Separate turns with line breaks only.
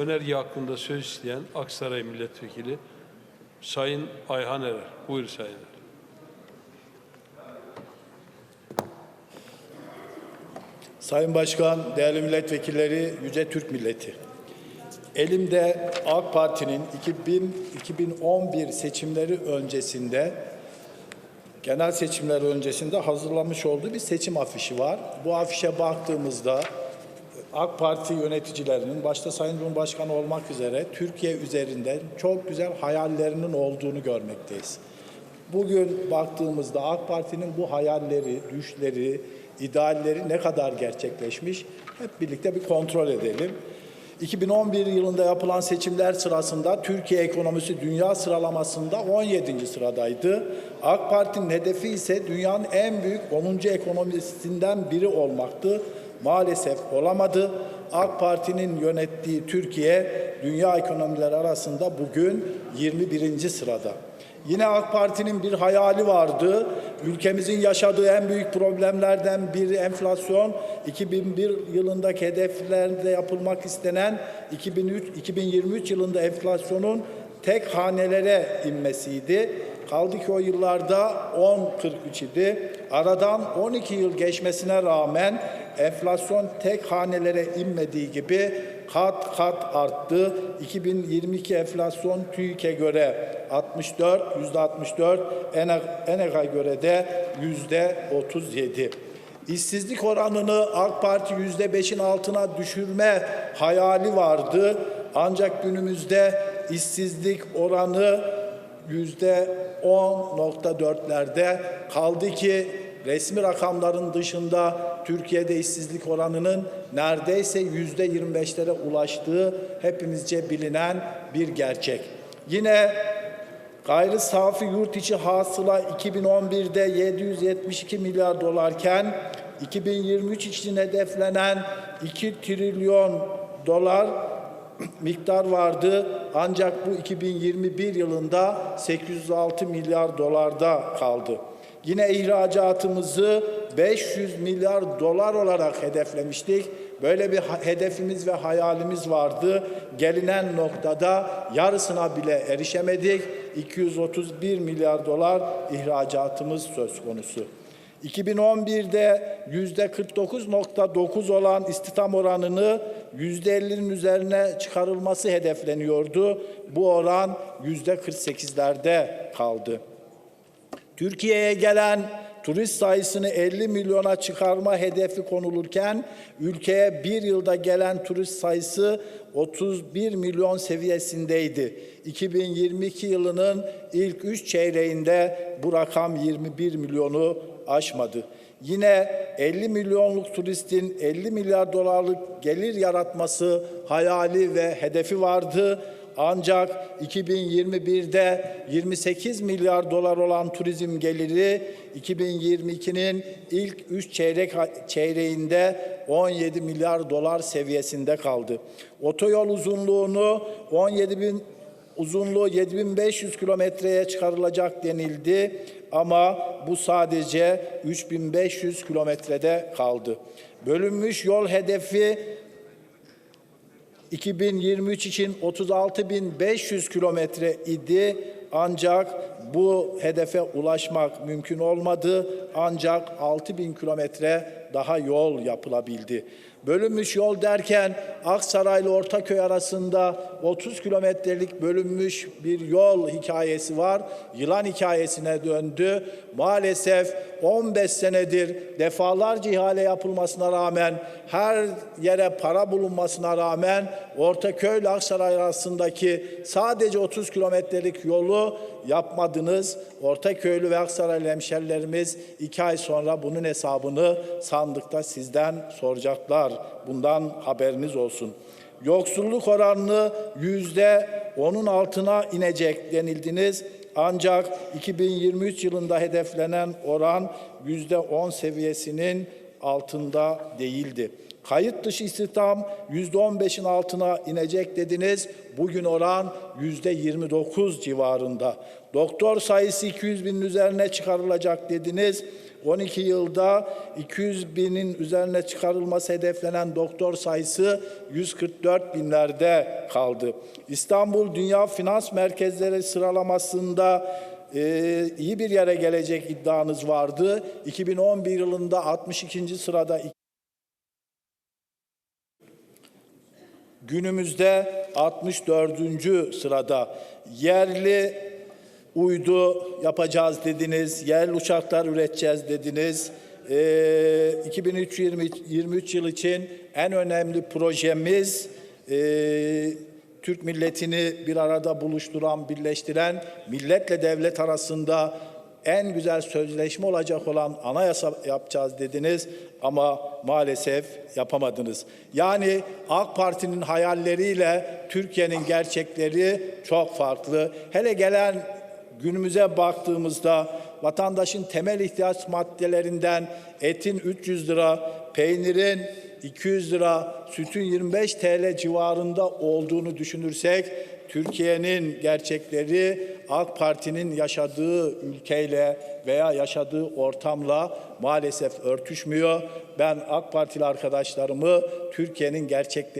önerge hakkında söz isteyen Aksaray Milletvekili Sayın Ayhan Erer. Buyur Sayın Erer.
Sayın Başkan, değerli milletvekilleri, Yüce Türk Milleti. Elimde AK Parti'nin 2000, 2011 seçimleri öncesinde, genel seçimler öncesinde hazırlamış olduğu bir seçim afişi var. Bu afişe baktığımızda AK Parti yöneticilerinin, başta Sayın Cumhurbaşkanı olmak üzere Türkiye üzerinde çok güzel hayallerinin olduğunu görmekteyiz. Bugün baktığımızda AK Parti'nin bu hayalleri, düşleri, idealleri ne kadar gerçekleşmiş hep birlikte bir kontrol edelim. 2011 yılında yapılan seçimler sırasında Türkiye ekonomisi dünya sıralamasında 17. sıradaydı. AK Parti'nin hedefi ise dünyanın en büyük 10. ekonomisinden biri olmaktı. Maalesef olamadı. AK Parti'nin yönettiği Türkiye dünya ekonomileri arasında bugün 21. sırada. Yine AK Parti'nin bir hayali vardı. Ülkemizin yaşadığı en büyük problemlerden biri enflasyon. 2001 yılındaki hedeflerde yapılmak istenen 2003 2023 yılında enflasyonun tek hanelere inmesiydi. Kaldı ki o yıllarda 10.43 idi. Aradan 12 yıl geçmesine rağmen enflasyon tek hanelere inmediği gibi kat kat arttı. 2022 enflasyon TÜİK'e göre 64, yüzde 64, ENEG'a göre de yüzde 37. İşsizlik oranını AK Parti yüzde beşin altına düşürme hayali vardı. Ancak günümüzde işsizlik oranı yüzde 10.4'lerde kaldı ki resmi rakamların dışında Türkiye'de işsizlik oranının neredeyse yüzde 25'lere ulaştığı hepimizce bilinen bir gerçek. Yine gayri safi yurt içi hasıla 2011'de 772 milyar dolarken 2023 için hedeflenen 2 trilyon dolar miktar vardı. Ancak bu 2021 yılında 806 milyar dolarda kaldı. Yine ihracatımızı 500 milyar dolar olarak hedeflemiştik. Böyle bir hedefimiz ve hayalimiz vardı. Gelinen noktada yarısına bile erişemedik. 231 milyar dolar ihracatımız söz konusu. 2011'de yüzde 49.9 olan istihdam oranını yüzde 50'nin üzerine çıkarılması hedefleniyordu. Bu oran yüzde 48'lerde kaldı. Türkiye'ye gelen turist sayısını 50 milyona çıkarma hedefi konulurken ülkeye bir yılda gelen turist sayısı 31 milyon seviyesindeydi. 2022 yılının ilk 3 çeyreğinde bu rakam 21 milyonu aşmadı. Yine 50 milyonluk turistin 50 milyar dolarlık gelir yaratması hayali ve hedefi vardı. Ancak 2021'de 28 milyar dolar olan turizm geliri 2022'nin ilk 3 çeyrek çeyreğinde 17 milyar dolar seviyesinde kaldı. Otoyol uzunluğunu 17 bin uzunluğu 7500 kilometreye çıkarılacak denildi ama bu sadece 3500 kilometrede kaldı. Bölünmüş yol hedefi 2023 için 36.500 kilometre idi ancak bu hedefe ulaşmak mümkün olmadı ancak 6.000 kilometre daha yol yapılabildi. Bölünmüş yol derken Aksaray ile Ortaköy arasında 30 kilometrelik bölünmüş bir yol hikayesi var. Yılan hikayesine döndü. Maalesef 15 senedir defalarca ihale yapılmasına rağmen her yere para bulunmasına rağmen Ortaköy ile Aksaray arasındaki sadece 30 kilometrelik yolu yapmadınız. Ortaköylü ve Aksaraylı hemşerilerimiz iki ay sonra bunun hesabını sandıkta sizden soracaklar. Bundan haberiniz olsun. Yoksulluk oranını yüzde onun altına inecek denildiniz. Ancak 2023 yılında hedeflenen oran yüzde on seviyesinin altında değildi. Kayıt dışı istihdam %15'in altına inecek dediniz. Bugün oran %29 civarında. Doktor sayısı 200 binin üzerine çıkarılacak dediniz. 12 yılda 200 binin üzerine çıkarılması hedeflenen doktor sayısı 144 binlerde kaldı. İstanbul Dünya Finans Merkezleri sıralamasında e, iyi bir yere gelecek iddianız vardı. 2011 yılında 62. sırada Günümüzde 64. sırada yerli uydu yapacağız dediniz, yerli uçaklar üreteceğiz dediniz. Ee, 2023 yıl için en önemli projemiz e, Türk milletini bir arada buluşturan, birleştiren, milletle devlet arasında en güzel sözleşme olacak olan anayasa yapacağız dediniz ama maalesef yapamadınız. Yani AK Parti'nin hayalleriyle Türkiye'nin gerçekleri çok farklı. Hele gelen günümüze baktığımızda vatandaşın temel ihtiyaç maddelerinden etin 300 lira, peynirin 200 lira, sütün 25 TL civarında olduğunu düşünürsek Türkiye'nin gerçekleri AK Parti'nin yaşadığı ülkeyle veya yaşadığı ortamla maalesef örtüşmüyor. Ben AK Partili arkadaşlarımı Türkiye'nin gerçekleri